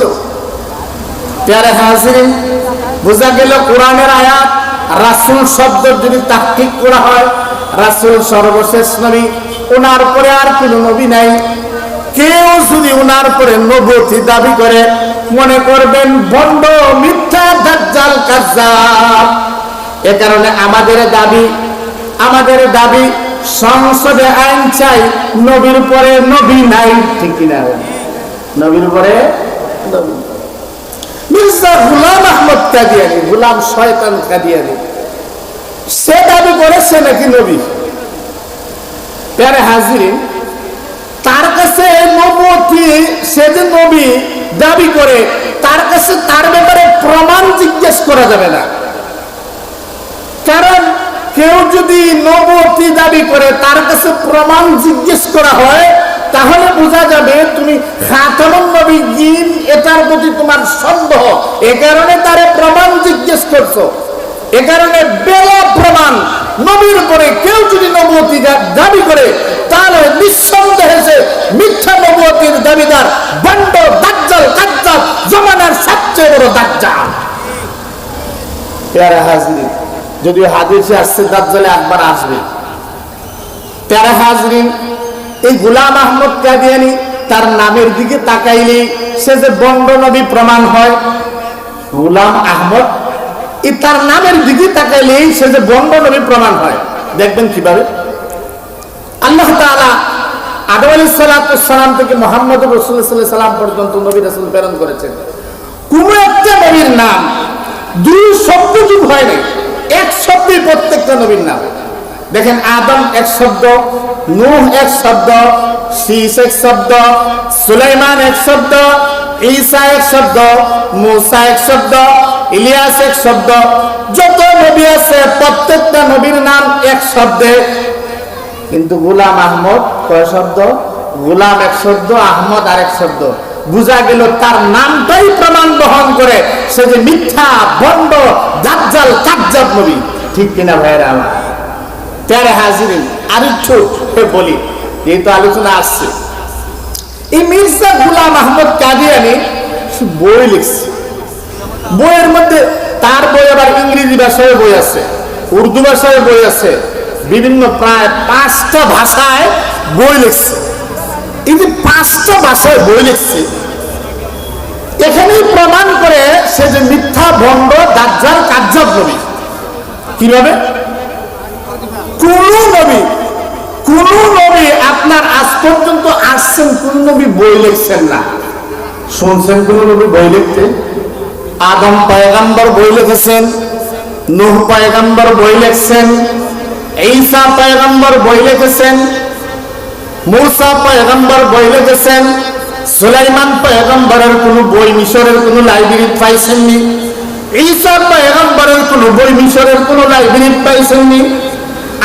ছিল পেয়ারে হাজিরিন, বোঝা গেল কোরআনের আয়াত রাসুল শব্দ যদি তাত্ত্বিক করা হয়, রাসুল সর্বশেষ নবী ওনার পরে আর কোনো নবী নাই। কেউ যদি ওনার পরে নবতি দাবি করে, মনে করবেন বন্ড মিথ্যা দাজ্জাল কাজ্জাব। এ কারণে আমাদের দাবি আমাদের দাবি সংসদে আইন চাই, নবীর পরে নবী নাই, ঠিক কিনা? নবীর পরে মির্জা গুলাম আহমদ কাদিয়ানি, গুলাম শয়তান কাদিয়ানি। সে দাবি করেছে নাকি নবী? প্যারে তার কাছে সে যে নবী দাবি করে, তার কাছে তার ব্যাপারে প্রমাণ জিজ্ঞেস করা যাবে না। কারণ কেউ যদি নবতী দাবি করে, তার কাছে প্রমাণ জিজ্ঞেস করা হয় তাহলে বোঝা যাবে তুমি খাতামুন এটার প্রতি তোমার সন্দেহ। এ কারণে তারে প্রমাণ জিজ্ঞেস করছ। এ কারণে বেলা প্রমাণ। নবীর পরে কেউ যদি নবতী দাবি করে, তাহলে নিঃসন্দেহে সে মিথ্যা নবতির দাবিদার, বন্ড, দাজ্জাল, কাজ্জাল, জমানার সবচেয়ে বড় দাজ্জাল। পেয়ারা হাজরিন যদিও হাদিসে আসছে দাজ্জালে একবার আসবে। পেয়ারা হাজরিন এই গুলাম আহমদ কাদিয়ানি তার নামের দিকে তাকাইলে সে যে বন্ড নবী প্রমাণ হয়, গুলাম আহমদ, এই তার নামের দিকে তাকাইলেই সে যে বন্ড নবী প্রমাণ হয়। দেখবেন কীভাবে? আল্লাহ তাআলা আদম আলী সালাম থেকে মোহাম্মদ রসুল্লাহ সাল্লাম পর্যন্ত নবী রাসুল প্রেরণ করেছেন। কোন একটা নবীর নাম দুই শব্দ যুগ হয়নি এক শব্দে প্রত্যেকটা নবীর নাম। দেখেন আদম এক শব্দ, নূহ এক শব্দ শীষ এক শব্দ, সুলাইমান এক শব্দ, ঈসা এক শব্দ, মুসা এক শব্দ, ইলিয়াস এক শব্দ। যত নবী আছে, প্রত্যেকটা নবীর নাম এক শব্দে। কিন্তু গুলাম আহমদ কয় শব্দ? গুলাম এক শব্দ, আহমদ আরেক শব্দ। বুঝা গেল তার নামটাই প্রমাণ বহন করে, সে যে মিথ্যা, বন্ড, দাজ্জাল, কাজ্জাব নবী। ঠিক কিনা ভাইরা আমার? তেরে হাজির আর একটু বলি, যেহেতু আলোচনা আসছে। এই মির্জা গুলাম আহমদ কাদিয়ানি বই লিখছে। বইয়ের মধ্যে তার বই আবার ইংরেজি ভাষায় বই আছে, উর্দু ভাষায় বই আছে, বিভিন্ন প্রায় পাঁচটা ভাষায় বই লিখছে। এই যে পাঁচটা ভাষায় বই লিখছে, এখানেই প্রমাণ করে সে যে মিথ্যা ভণ্ড, দাজ্জাল নবী কীভাবে? কোন নবী, কোন আপনার আজ পর্যন্ত আসছেন, কোন বই লিখছেন না? শুনছেন কোন বই লিখতে? আদম পয়গাম্বর বই লিখেছেন, নুহ পয়গাম্বর বই লিখছেন, ঈসা পয়গম্বর বই লিখেছেন, মূসা পয়গম্বর বই লিখেছেন, সুলাইমান পয়গম্বরের কোন বই মিশরের কোন লাইব্রেরি পাইছেননি, ঈসা পয়গম্বরের কোন বই মিশরের কোন লাইব্রেরি পাইছেননি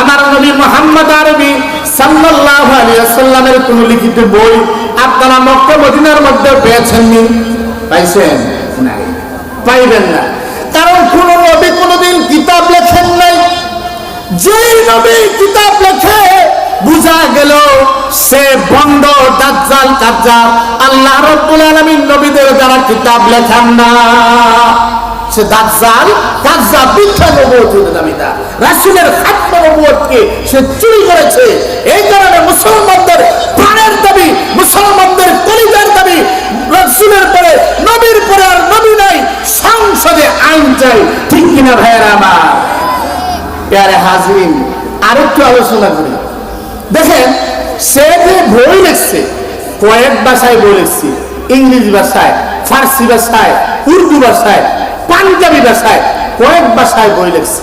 আমার নবী মোহাম্মদ আরবি সাল্লাল্লাহু আলাইহি ওয়াসাল্লামের কোন লিখিত বই আপনারা মক্কা, মদিনার মধ্যে পেয়েছেননি? পাইছেন? নাই। পাইবেন না। কারণ কোন নবী কোনদিন কিতাব লেখেন নাই। যেই নবী কিতাব লেখে, বুঝা গেল সে বন্ড দাজ্জাল কাজ্জাব আল্লাহ রাব্বুল আলামিন নবীদের দ্বারা কিতাব লেখান না। সে দাজ্জাল কাজ্জাব মিথ্যা নবুয়তের দাবিদার। রাসূলের খাত্ম নবুয়তকে সে চুরি করেছে। এই কারণে মুসলমানদের প্রাণের দাবি, মুসলমানদের কলিজার দাবি, রাসূলের পরে, নবীর পরে আর নবী নাই, সংসদে আইন চাই। ঠিক কিনা ভাইয়েরা আমার? প্যারে আরেকটু আলোচনা করি। দেখেন, সে যে বই লিখছে, কয়েক ভাষায় বই লিখছে, ইংরেজি ভাষায়, ফার্সি ভাষায়, উর্দু ভাষায়, পাঞ্জাবি ভাষায়, কয়েক ভাষায় বই লিখছে।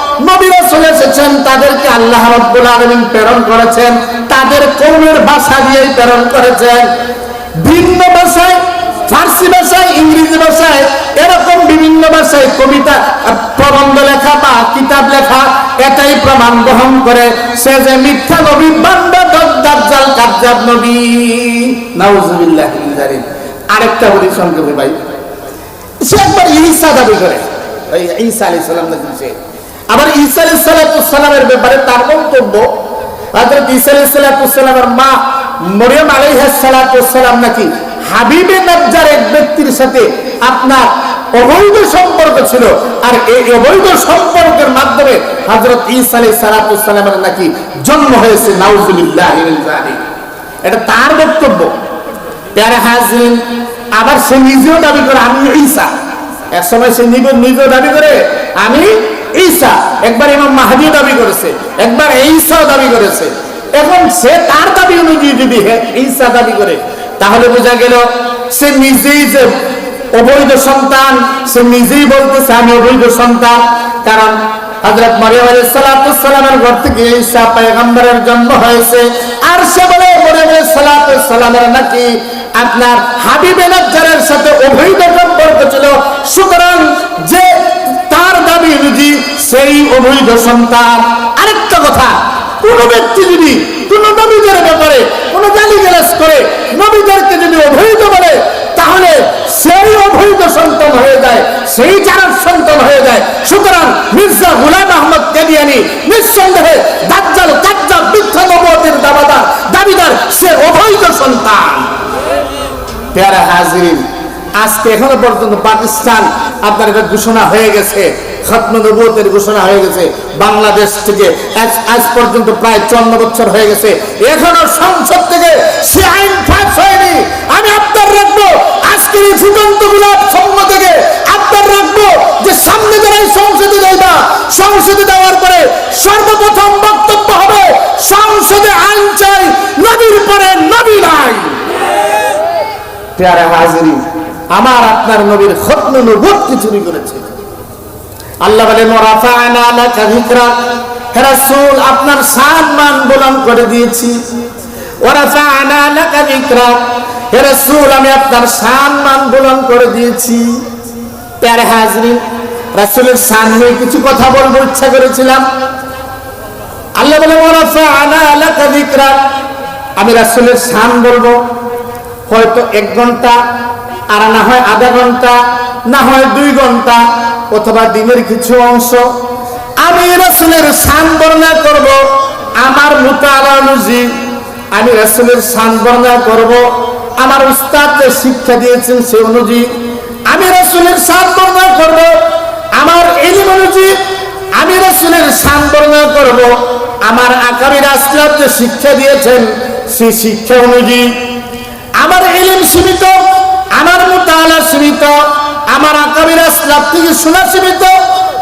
এসেছেন, তাদেরকে আল্লাহ আলামিন প্রেরণ করেছেন, তাদের কওমের ভাষা দিয়েই প্রেরণ করেছেন। ভিন্ন ভাষায়, ফার্সি ভাষায়, ইংরেজি ভাষায়, এরকম বিভিন্ন ভাষায় কবিতা প্রবন্ধ লেখা বা কিতাব লেখা, এটাই প্রমাণ বহন করে সে যে মিথ্যা নবী, বান্দ দাজ্জাল কাজ্জাব নবী। মিন আরেকটা বলি সংক্ষেপে ভাই। সে একবার ঈসা দাবি করে। ঈসা আলাইহিস সালাম নাকি সে? আবার ঈসা আলাইহিস সালামের ব্যাপারে তার বক্তব্য হযরত ঈসা আলাইহিস সালামের মা মরিয়ম আলাইহিস নাকি সাথে আপনার অবৈধ সম্পর্ক আর অবৈধ মাধ্যমে নাকি জন্ম হয়েছে। এটা তার বক্তব্য। আবার সে নিজেও দাবি করে আমি ঈসা। এক সময় সে নিজে নিজেও দাবি করে, আমি ঈসা একবার ইমাম মাহাদি দাবি করেছে, একবার ঈসাও দাবি করেছে। এখন সে তার দাবি অনুযায়ী যদি ঈসা দাবি করে, তাহলে বোঝা গেল সে নিজেই যে অবৈধ সন্তান, সে নিজেই বলতেছে, আমি অবৈধ সন্তান। কারণ হযরত মারিয়াম আলাইহিস সালাতু সালামের ঘর থেকে ঈসা পয়গম্বরের জন্ম হয়েছে। আর সে বলে, মারিয়াম আলাইহিস সালাতু সালামের নাকি আপনার হাবিবে নাজ্জারের সাথে অবৈধ সম্পর্ক ছিল। সুতরাং যে অনুযায়ী সেই অবৈধ সন্তান, আরেকটা কথা, কোন ব্যক্তি যদি কোন নবীদের ব্যাপারে, কোন গালি গালাজ করে নবীদেরকে যদি অবৈধ বলে, তাহলে সেই অবৈধ সন্তান হয়ে যায়, সেই জানার সন্তান হয়ে যায়। সুতরাং মির্জা গুলাম আহমদ কেদিয়ানি নিঃসন্দেহে দাজ্জাল কাজ্জাব মিথ্যা নবতের দাবাদার, দাবিদার সে অবৈধ সন্তান। পেয়ারা হাজিরিন আজকে এখনও পর্যন্ত পাকিস্তান আপনার এটা ঘোষণা হয়ে গেছে খতমনবুতের ঘোষণা হয়ে গেছে, বাংলাদেশ থেকে আজ আজ পর্যন্ত প্রায় চুয়ান্ন বছর হয়ে গেছে। এখনও সংসদ থেকে সে আইন পাস হয়নি। আমি আপনার রাখব, আজকের এই ফুটন্ত গোলাপ সঙ্গ থেকে আপনার রাখব যে সামনে যারা সংসদে যাইবা, সংসদে দেওয়ার পরে সর্বপ্রথম বক্তব্য হবে, সংসদে আইন চাই, নবীর পরে নবী নাই। পেয়ারা হাজিরি আমার আপনার নবীর খতম নবুতকে চুরি করেছে। আল্লাহ বলেন আপনার সম্মান বুলন্দ করে দিয়েছি। আমি আপনার করে দিয়েছি। প্যারে কিছু কথা বলব করেছিলাম। বলে আমি রাসূলের শান বলব। হয়তো এক ঘণ্টা আর না হয় আধা ঘণ্টা, না হয় দুই ঘণ্টা, অথবা দিনের কিছু অংশ। আমি রাসূলের শান বর্ণনা করব, আমার মুতালা অনুযায়ী আমি রাসূলের শান বর্ণনা করব। আমার উস্তাদ যে শিক্ষা দিয়েছেন সে অনুযায়ী আমি রাসূলের শান বর্ণনা করব। আমার ইলম অনুযায়ী আমি রাসূলের শান বর্ণনা করব। আমার আকাবির আসলাম শিক্ষা দিয়েছেন, সেই শিক্ষা অনুযায়ী আমার এলিম সীমিত। আমার মুতালা সীমিত, আমার আকাবির আসলাম থেকে শোনা সীমিত,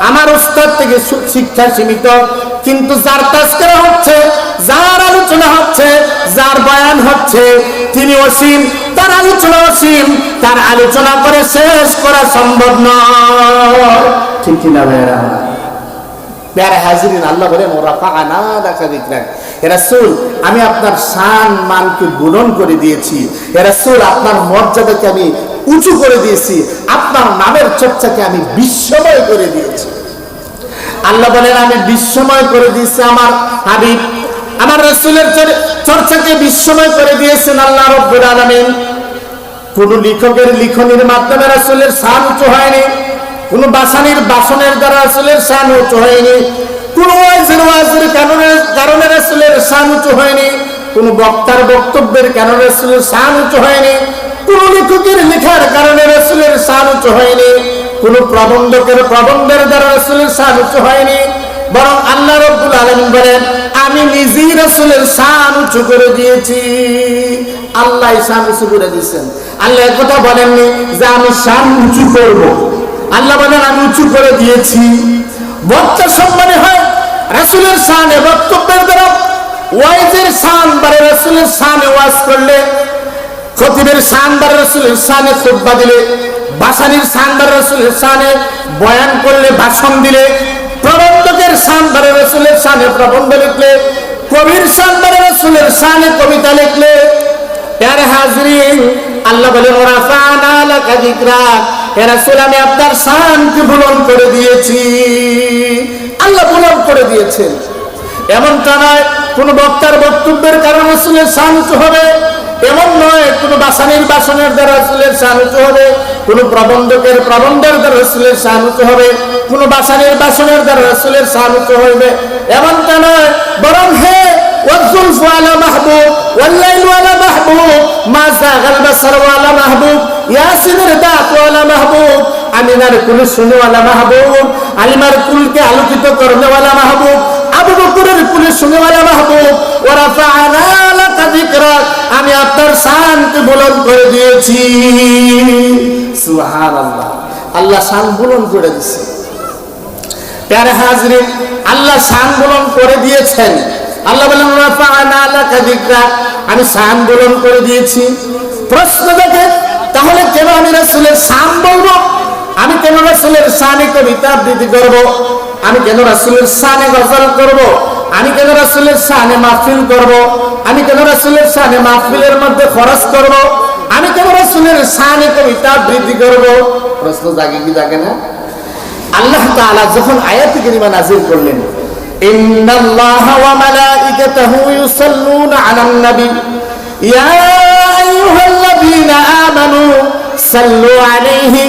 আমার উস্তাদ থেকে শিক্ষা সীমিত। কিন্তু যার তাস্করা হচ্ছে, যার আলোচনা হচ্ছে, যার বয়ান হচ্ছে, তিনি অসীম, তার আলোচনা অসীম, তার আলোচনা করে শেষ করা সম্ভব নয়। ঠিক কিনা আমার? প্যারা হাজিরিন, আল্লাহ বলেন ওরা ফাঁকা দেখা দিকরাক রাসূল আমি আপনার শান মানকে গুণন করে দিয়েছি। রাসূল, আপনার মর্যাদাকে আমি উঁচু করে দিয়েছি। আপনার নামের চর্চাকে আমি বিস্ময় করে দিয়েছি। আল্লাহ বলেন, আমি বিস্ময় করে দিয়েছি আমার হাবিব। আমার রাসূলের চর্চাকে বিস্ময় করে দিয়েছেন আল্লাহ রব্বুল আলামিন। কোন লেখকের লিখনের মাধ্যমে রাসূলের শান উঁচু হয়নি। কোন বাসানির বাসনের দ্বারা রাসূলের শান উঁচু হয়নি। কোন ওয়াজের ওয়াজের কারণে কারণে রাসূলের শান উঁচু হয়নি, কোন বক্তার বক্তব্যের কারণে রাসূলের শান উঁচু হয়নি, কোন লেখকের লেখার কারণে রাসূলের শান উঁচু হয়নি, কোন প্রবন্ধকের প্রবন্ধের দ্বারা রাসূলের শান উঁচু হয়নি, বরং আল্লাহ রব্বুল আলামিন বলেন, আমি নিজেই রাসূলের শান উঁচু করে দিয়েছি। আল্লাহ শান উঁচু করে দিয়েছেন। আল্লাহ কথা বলেননি যে আমি শান উঁচু করব। আল্লাহ বলেন, আমি উঁচু করে দিয়েছি। বক্তা সম্মানে হয় রাসূলের শানে বক্তব্যের দ্বারা ওয়াইজের শান বারে রাসূলের শানে ওয়াজ করলে, খতিবের শানদার রসুলের শানে খুতবা দিলে, বাসানির শানদার রসুলের শানে বয়ান করলে, ভাষণ দিলে, প্রবন্ধকের শানদার রসুলের শানে প্রবন্ধ লিখলে, কবির শানদার রসুলের শানে কবিতা লিখলে, প্যারে হাজরিন, আল্লাহ বলে, ওরা ফানা লাকা যিকরা। হে রাসূল, আমি আপনার শানকে বুলন্দ করে দিয়েছি। আল্লাহ বুলন করে দিয়েছেন এমনটা নয় কোন বক্তার বক্তব্যের কারণে রসুলের শান্ত হবে এমন নয় কোন বাসানির বাসনের দ্বারা রসুলের শান্ত হবে কোন প্রবন্ধকের প্রবন্ধের দ্বারা রসুলের শান্ত হবে কোন বাসানির বাসনের দ্বারা রসুলের শান্ত হইবে এমনটা নয় বরং হে والزلف على محبوب والليل على محبوب ما زاغ البصر على محبوب ইয়াসিনের দাঁত ওয়ালা মাহবুব আমিনার কুল শুনেওয়ালা মাহবুব, আলিমার কুলকে আলোকিত করনেওয়ালা মাহবুব, আবু বকরের কুলে শুনেওয়ালা মাহবুব। ওরা আমি আপনার শানকে বুলন্দ করে দিয়েছি। সুবহানাল্লাহ। আল্লাহ শান বুলন্দ করে দিয়েছে প্যারে হাজরিন, আল্লাহ শান বুলন্দ করে দিয়েছেন। আল্লাহ বলেন আমি শান বুলন্দ করে দিয়েছি। প্রশ্ন দেখে তাহলে কেন আমি রাসূলের শান বলব? আমি কেন রাসূলের শানে কবিতা আবৃত্তি করব? আমি কেন রাসূলের শানে গজল করব? আমি কেন রাসূলের শানে মাহফিল করব? আমি কেন রাসূলের শানে মাহফিলের মধ্যে খরচ করব? আমি কেন রাসূলের শানে কবিতা আবৃত্তি করব? প্রশ্ন জাগে কি জাগে না? আল্লাহ তাআলা যখন আয়াত কারিমা নাযিল করলেন, ইন্নাল্লাহা ওয়া মালাইকাতাহু ইউসাল্লুনা আলান নবী। ইয়া আইয়ুহাল্লাযীনা আমানু সাল্লু আলাইহি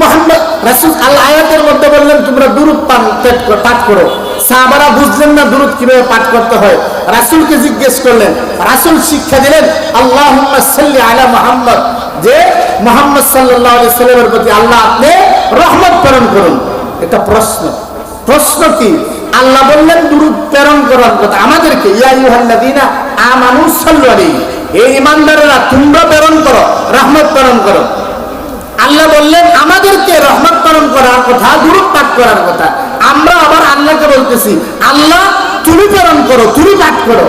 মোহাম্মদ রাসূল আল্লাহ আয়াতের মধ্যে বললেন, তোমরা দুরূদ পাঠ করো সাহাবারা বুঝলেন না দুরূদ কীভাবে পাঠ করতে হয়। রাসুলকে জিজ্ঞেস করলেন, রাসূল শিক্ষা দিলেন সাল্লি আলা মুহাম্মদ। যে মোহাম্মদ আলাইহি সাল্লামের প্রতি আল্লাহ আপনি রহমত প্রেরণ করুন। এটা প্রশ্ন। প্রশ্ন কি? আল্লাহ বললেন, দুরূদ প্রেরণ করার কথা আমাদেরকে, ইয়া আইয়ুহাল্লাযীনা আমানু সাল্লু আলাইহি। এই ইমানদারেরা তোমরা প্রেরণ করো, রহমত প্রেরণ করো। আল্লাহ বললেন, আমাদেরকে রহমত পালন করার কথা দুরূপ পাঠ করার কথা। আমরা আবার আল্লাহকে বলতেছি, আল্লাহ, তুমি পালন করো, তুমি পাঠ করো।